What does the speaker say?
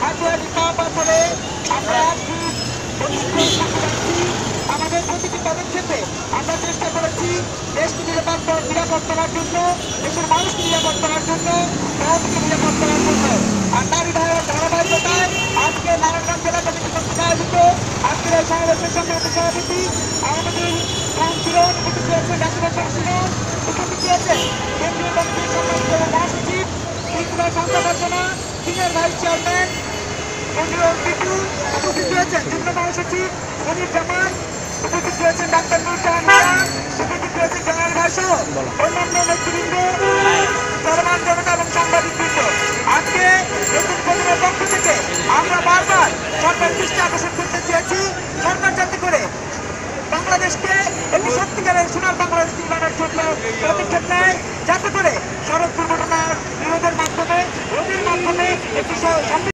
হাতিয়ারি পা পাথরে আমরা আমাদের প্রতিটি পদক্ষেপে আমরা চেষ্টা করেছি দেশকে নিরাপদ নিরাপদ করার জন্য দেশের মানুষকে নিরাপদ করার জন্য ভারতকে নিরাপদ করার জন্য আর ধারা- ধারাবাহিকতায় আজকে নারায়ণগঞ্জ জেলা কমিটি কর্তৃক আয়োজিত আজকের এই সমাবেশের সঙ্গে সভাপতি আমাদের কাউন্সিলর উপস্থিত রয়েছে জাতীয় কাউন্সিলর উপস্থিত রয়েছে কেন্দ্রীয় কমিটির সম্মানিত মহাসচিব সিনিয়র ভাইস চেয়ারম্যান কেন্দ্রীয় পিটু ডাক্তার নুর জাহান মিয়া, উপস্থিত রয়েছেন জেনারেল ভাই সহ অন্যান্য নেতৃবৃন্দ চলমান জনতা এবং আজকে নতুন প্রজন্মের পক্ষ আমরা বারবার সরকার দৃষ্টি আকর্ষণ করতে চেয়েছি। সরকার যাতে করে বাংলাদেশকে একটি সত্যিকারের সোনার বাংলাদেশ নির্মাণের জন্য পদক্ষেপ déjame, he